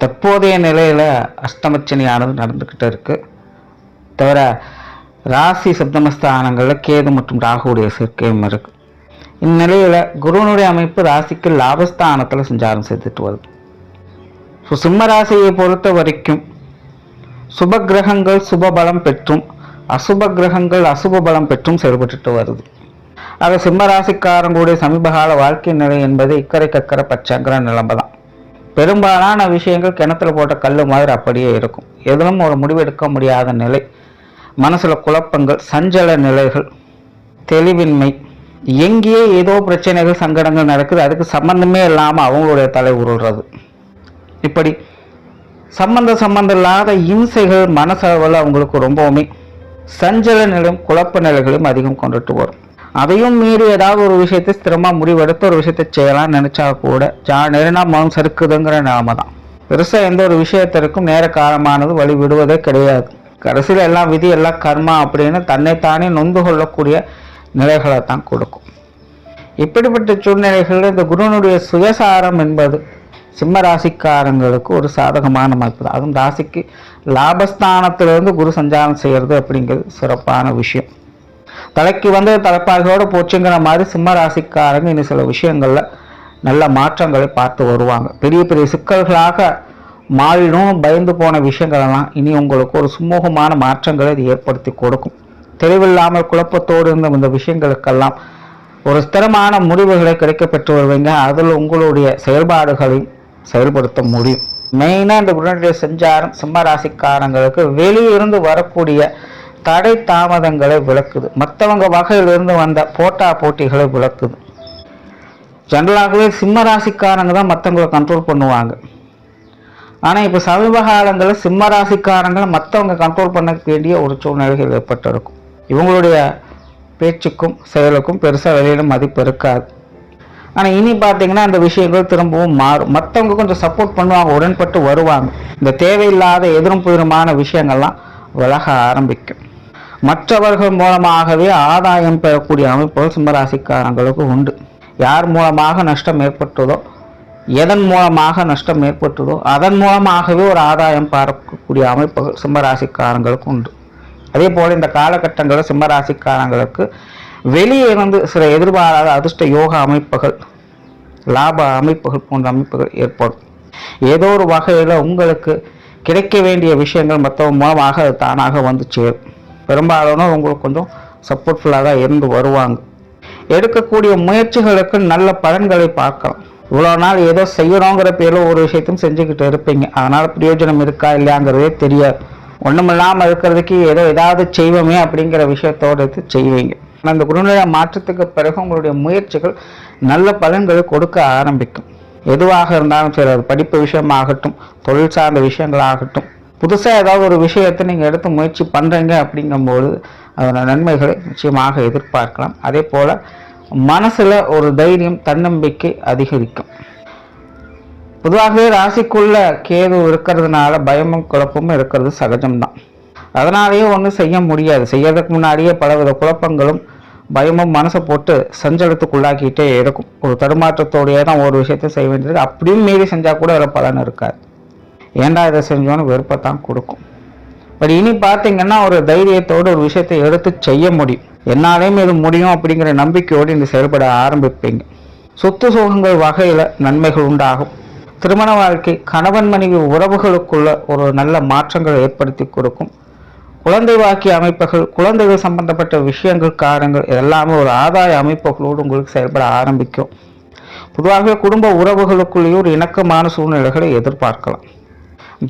தற்போதைய நிலையில் அஷ்டமச்சனியானது நடந்துக்கிட்டு இருக்குது தவிர ராசி சப்தமஸ்தானங்களில் கேது மற்றும் ராகுடைய சேர்க்கையும் இருக்குது இந்நிலையில் குருவனுடைய அமைப்பு ராசிக்கு லாபஸ்தானத்தில் சஞ்சாரம் செய்துட்டு வருது. ஸோ சிம்ம ராசியை பொறுத்த வரைக்கும் சுப கிரகங்கள் சுப பலம் பெற்றும் அசுப கிரகங்கள் அசுப பலம் பெற்றும் செயல்பட்டுட்டு வருது. ஆக சிம்ம ராசிக்காரங்களுடைய சமீபகால வாழ்க்கை நிலை என்பது இக்கரை கக்கரை பச்சைங்கிற நிலைமை தான் பெரும்பாலான விஷயங்கள் கிணத்துல போட்ட கல் மாதிரி அப்படியே இருக்கும். எதிலும் ஒரு முடிவெடுக்க முடியாத நிலை. மனசில் குழப்பங்கள் சஞ்சல நிலைகள் தெளிவின்மை. எங்கேயே ஏதோ பிரச்சனைகள் சங்கடங்கள் நடக்குது. அதுக்கு சம்பந்தமே இல்லாமல் அவங்களுடைய தலை உருள்றது இப்படி சம்பந்த சம்பந்தம் இல்லாத இம்சைகள் மனசளவில் அவங்களுக்கு ரொம்பவுமே சஞ்சல நிலையும் குழப்ப நிலைகளையும் அதிகம் கொண்டுட்டு வரும். அதையும் மீறி ஏதாவது ஒரு விஷயத்தை ஸ்திரமாக முடிவெடுத்து ஒரு விஷயத்தை செய்யலாம்னு நினைச்சா கூட ஜா நெருனா மனம் சறுக்குதுங்கிற நிலைமை தான் பெருசாக எந்த ஒரு விஷயத்திற்கும் நேர காலமானது வழி விடுவதே கிடையாது. கடைசியில் எல்லாம் விதி எல்லாம் கர்மா அப்படின்னு தன்னைத்தானே நொந்து கொள்ளக்கூடிய நிலைகளை தான் கொடுக்கும். இப்படிப்பட்ட சூழ்நிலைகளில் இந்த குருனுடைய சுயசாரம் என்பது சிம்ம ராசிக்காரங்களுக்கு ஒரு சாதகமான அமைப்பு தான். அதுவும் ராசிக்கு லாபஸ்தானத்திலிருந்து குரு சஞ்சாரம் செய்கிறது அப்படிங்கிறது சிறப்பான விஷயம். தலைக்கு வந்து தலைப்பாகையோடு போச்சுங்கிற மாதிரி சிம்ம ராசிக்காரங்க இன்னும் சில விஷயங்களில் நல்ல மாற்றங்களை பார்த்து வருவாங்க. பெரிய பெரிய சிக்கல்களாக மாறிடும் பயந்து போன விஷயங்களெல்லாம் இனி உங்களுக்கு ஒரு சுமூகமான மாற்றங்களை இது ஏற்படுத்தி கொடுக்கும். தெளிவில்லாமல் குழப்பத்தோடு இருந்த இந்த விஷயங்களுக்கெல்லாம் ஒரு ஸ்திரமான முடிவுகளை கிடைக்க பெற்று வருவீங்க. அதில் உங்களுடைய செயல்பாடுகளையும் செயல்படுத்த முடியும். மெயினாக இந்த உடனடிய செஞ்சாரம் சிம்ம ராசிக்காரங்களுக்கு வெளியிருந்து வரக்கூடிய தடை தாமதங்களை விளக்குது. மற்றவங்க வகையிலிருந்து வந்த போட்டா போட்டிகளை விளக்குது. ஜென்ரலாகவே சிம்ம ராசிக்காரங்க தான் மற்றவங்களை கண்ட்ரோல் பண்ணுவாங்க. ஆனால் இப்போ சமீப காலங்களில் சிம்ம ராசிக்காரங்களை மற்றவங்க கண்ட்ரோல் பண்ண வேண்டிய ஒரு சூழ்நிலைகள் ஏற்பட்டிருக்கும். இவங்களுடைய பேச்சுக்கும் செயலுக்கும் பெருசாக வெளியில மதிப்பு இருக்காது. ஆனால் இனி பார்த்தீங்கன்னா அந்த விஷயங்கள் திரும்பவும் மாறும். மற்றவங்க கொஞ்சம் சப்போர்ட் பண்ணுவாங்க உடன்பட்டு வருவாங்க. இந்த தேவையில்லாத எதிரும் புதிருமான விஷயங்கள்லாம் விலக ஆரம்பிக்கும். மற்றவர்கள் மூலமாகவே ஆதாயம் பெறக்கூடிய அமைப்புகள் சிம்மராசிக்காரங்களுக்கு உண்டு. யார் மூலமாக நஷ்டம் ஏற்பட்டதோ எதன் மூலமாக நஷ்டம் ஏற்பட்டதோ அதன் மூலமாகவே ஒரு ஆதாயம் பார்க்கக்கூடிய அமைப்புகள் சிம்மராசிக்காரங்களுக்கு உண்டு. அதே போல் இந்த காலகட்டங்களில் சிம்மராசிக்காரங்களுக்கு வெளியே வந்து சில எதிர்பாராத அதிர்ஷ்ட யோகா அமைப்புகள் லாப அமைப்புகள் போன்ற அமைப்புகள் ஏற்படும். ஏதோ ஒரு வகையில் உங்களுக்கு கிடைக்க வேண்டிய விஷயங்கள் மற்றவங்க மூலமாக அது தானாக வந்து சேரும். பெரும்பாலானோர் உங்களுக்கு கொஞ்சம் சப்போர்ட்ஃபுல்லாக தான் இருந்து வருவாங்க. எடுக்கக்கூடிய முயற்சிகளுக்கு நல்ல பலன்களை பார்க்கலாம். இவ்வளோ நாள் ஏதோ செய்யணுங்கிற பேரில் ஒரு விஷயத்தையும் செஞ்சுக்கிட்டு இருப்பீங்க. அதனால் பிரயோஜனம் இருக்கா இல்லையாங்கிறதே தெரியாது. ஒன்றுமில்லாமல் இருக்கிறதுக்கு ஏதோ ஏதாவது செய்வோமே அப்படிங்கிற விஷயத்தோடு செய்வீங்க. ஆனால் அந்த குருநிலை மாற்றத்துக்கு பிறகு உங்களுடைய முயற்சிகள் நல்ல பலன்களை கொடுக்க ஆரம்பிக்கும். எதுவாக இருந்தாலும் சரி அது படிப்பு விஷயமாகட்டும் தொழில் சார்ந்த விஷயங்களாகட்டும் புதுசாக ஏதாவது ஒரு விஷயத்தை நீங்கள் எடுத்து முயற்சி பண்ணுறீங்க அப்படிங்கும்போது அதோட நன்மைகளை நிச்சயமாக எதிர்பார்க்கலாம். அதே போல் மனசில் ஒரு தைரியம் தன்னம்பிக்கை அதிகரிக்கும். பொதுவாகவே ராசிக்குள்ள கேது இருக்கிறதுனால பயமும் குழப்பமும் இருக்கிறது சகஜம்தான். அதனாலேயே ஒன்றும் செய்ய முடியாது. செய்யறதுக்கு முன்னாடியே பலவித குழப்பங்களும் பயமும் மனசை போட்டு சஞ்சலத்துக்குள்ளாக்கிட்டே இருக்கும். ஒரு தடுமாற்றத்தோடையே தான் ஒரு விஷயத்தை செய்ய வேண்டியது. அப்படியும் மீறி செஞ்சால் கூட அதில் பலன் இருக்காது. ஏண்டா இதை செஞ்சோன்னு வெறுப்பத்தான் கொடுக்கும். பட் இனி பார்த்தீங்கன்னா ஒரு தைரியத்தோடு ஒரு விஷயத்தை எடுத்து செய்ய முடியும். என்னாலையும் இது முடியும் அப்படிங்கிற நம்பிக்கையோடு இந்த செயல்பட ஆரம்பிப்பீங்க. சொத்து சுகங்கள் வகையில் நன்மைகள் உண்டாகும். திருமண வாழ்க்கை கணவன் மனைவி உறவுகளுக்குள்ள ஒரு நல்ல மாற்றங்களை ஏற்படுத்தி கொடுக்கும். குழந்தை வாக்கிய அமைப்புகள் குழந்தைகள் சம்பந்தப்பட்ட விஷயங்கள் காரங்கள் எல்லாமே ஒரு ஆதாய அமைப்புகளோடு உங்களுக்கு செயல்பட ஆரம்பிக்கும். பொதுவாகவே குடும்ப உறவுகளுக்குள்ளேயே ஒரு இணக்கமான சூழ்நிலைகளை எதிர்பார்க்கலாம்.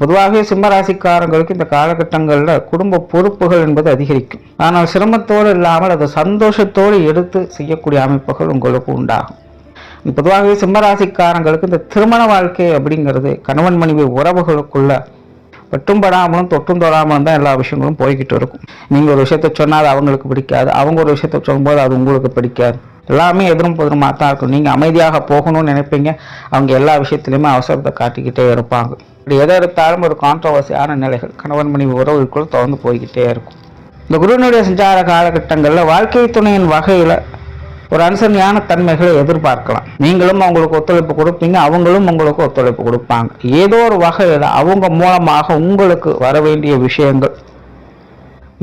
பொதுவாகவே சிம்மராசிக்காரங்களுக்கு இந்த காலகட்டங்களில் குடும்ப பொறுப்புகள் என்பது அதிகரிக்கும். ஆனால் சிரமத்தோடு இல்லாமல் அதை சந்தோஷத்தோடு எடுத்து செய்யக்கூடிய அமைப்புகள் உங்களுக்கு உண்டாகும். பொதுவாகவே சிம்மராசிக்காரங்களுக்கு இந்த திருமண வாழ்க்கை அப்படிங்கிறது கணவன் மனைவி உறவுகளுக்குள்ள வெட்டும் படாமலும் தொட்டும் தொடாமலும் தான் எல்லா விஷயங்களும் போய்கிட்டு இருக்கும். நீங்கள் ஒரு விஷயத்த சொன்னால் அது அவங்களுக்கு பிடிக்காது. அவங்க ஒரு விஷயத்த சொல்லும்போது அது உங்களுக்கு பிடிக்காது. எல்லாமே எதிரும் புதிருமா தான் இருக்கும். நீங்கள் அமைதியாக போகணும்னு நினைப்பீங்க. அவங்க எல்லா விஷயத்துலையுமே அவசரத்தை காட்டிக்கிட்டே இருப்பாங்க. இப்படி எதை எடுத்தாலும் ஒரு கான்ட்ரவர்சியான நிலைகள் கணவன் மனைவி உறவுக்குள் தொடர்ந்து போய்கிட்டே இருக்கும். இந்த குருவனுடைய சஞ்சார காலகட்டங்களில் வாழ்க்கை துணையின் வகையில் ஒரு அனுசரணையான தன்மைகளை எதிர்பார்க்கலாம். நீங்களும் அவங்களுக்கு ஒத்துழைப்பு கொடுப்பீங்க அவங்களும் உங்களுக்கு ஒத்துழைப்பு கொடுப்பாங்க. ஏதோ ஒரு வகையில் அவங்க மூலமாக உங்களுக்கு வர வேண்டிய விஷயங்கள்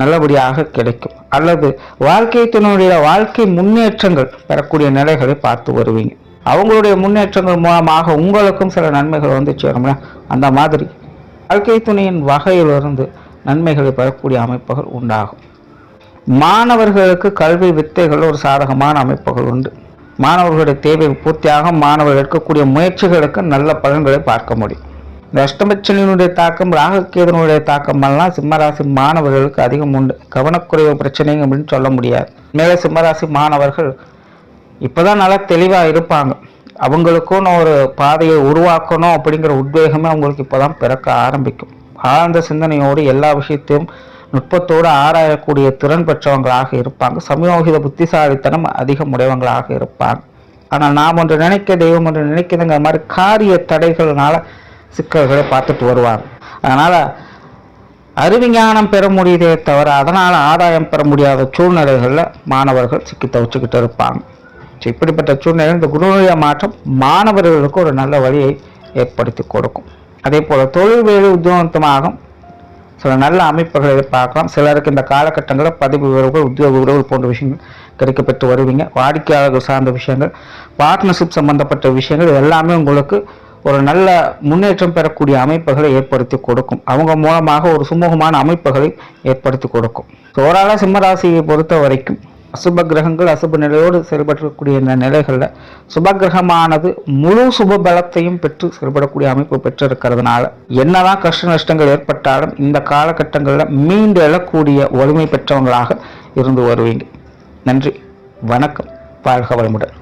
நல்லபடியாக கிடைக்கும். அல்லது வாழ்க்கை துணையுடைய வாழ்க்கை முன்னேற்றங்கள் பெறக்கூடிய நிலைகளை பார்த்து வருவீங்க. அவங்களுடைய முன்னேற்றங்கள் மூலமாக உங்களுக்கும் சில நன்மைகள் வந்து சேரும்ல. அந்த மாதிரி வாழ்க்கை துணையின் வகையிலிருந்து நன்மைகளை பெறக்கூடிய அமைப்புகள் உண்டாகும். மாணவர்களுக்கு கல்வி வித்தைகள் ஒரு சாதகமான அமைப்புகள் உண்டு. மாணவர்களுடைய தேவை பூர்த்தியாக மாணவர்கள் எடுக்கக்கூடிய முயற்சிகளுக்கு நல்ல பலன்களை பார்க்க முடியும். இந்த அஷ்டமச்சனியினுடைய தாக்கம் ராகக்கேதனுடைய தாக்கமெல்லாம் சிம்மராசி மாணவர்களுக்கு அதிகம் உண்டு. கவனக்குறைவு பிரச்சனைங்க அப்படின்னு சொல்ல முடியாது. மேலே சிம்மராசி மாணவர்கள் இப்போதான் நல்லா தெளிவாக இருப்பாங்க. அவங்களுக்கும் ஒரு பாதையை உருவாக்கணும் அப்படிங்கிற உத்வேகமே அவங்களுக்கு இப்போதான் பிறக்க ஆரம்பிக்கும். ஆழ்ந்த சிந்தனையோடு எல்லா விஷயத்தையும் நுட்பத்தோடு ஆராயக்கூடிய திறன் பெற்றவங்களாக இருப்பாங்க. சமயோகித புத்திசாலித்தனம் அதிகம் உடையவங்களாக இருப்பாங்க. ஆனால் நாம் ஒன்று நினைக்க தெய்வம் ஒன்று நினைக்கிறதுங்கிற மாதிரி காரிய தடைகள்னால சிக்கல்களை பார்த்துட்டு வருவாங்க. அதனால் அறிவிஞானம் பெற முடியுதே தவிர அதனால் ஆதாயம் பெற முடியாத சூழ்நிலைகளில் மாணவர்கள் சிக்கி தவிச்சுக்கிட்டு இருப்பாங்க. இப்படிப்பட்ட சூழ்நிலை இந்த குருநிலைய மாற்றம் மாணவர்களுக்கு ஒரு நல்ல வழியை ஏற்படுத்தி கொடுக்கும். அதே போல் தொழில் வேலை உத்தியோகத்தமாகும் சில நல்ல அமைப்புகளை எதிர்பார்க்கலாம் சிலருக்கு இந்த காலகட்டங்களில் பதவி உறவுகள் உத்தியோக உறவுகள் போன்ற விஷயங்கள் கிடைக்கப்பட்டு வருவீங்க. வாடிக்கையாளர்கள் சார்ந்த விஷயங்கள் பார்ட்னர்ஷிப் சம்பந்தப்பட்ட விஷயங்கள் எல்லாமே உங்களுக்கு ஒரு நல்ல முன்னேற்றம் பெறக்கூடிய அமைப்புகளை ஏற்படுத்தி கொடுக்கும். அவங்க மூலமாக ஒரு சுமூகமான அமைப்புகளை ஏற்படுத்தி கொடுக்கும். ஓராள சிம்மராசியை பொறுத்த வரைக்கும் அசுப கிரகங்கள் அசுப நிலையோடு செயல்படக்கூடிய இந்த நிலைகளில் சுபகிரகமானது முழு சுப பலத்தையும் பெற்று செயல்படக்கூடிய அமைப்பு பெற்றிருக்கிறதுனால என்னதான் கஷ்ட நஷ்டங்கள் ஏற்பட்டாலும் இந்த காலகட்டங்களில் மீண்டு எழக்கூடிய வலிமை பெற்றவங்களாக இருந்து வருவீங்க. நன்றி. வணக்கம். வாழ்க வளமுடன்.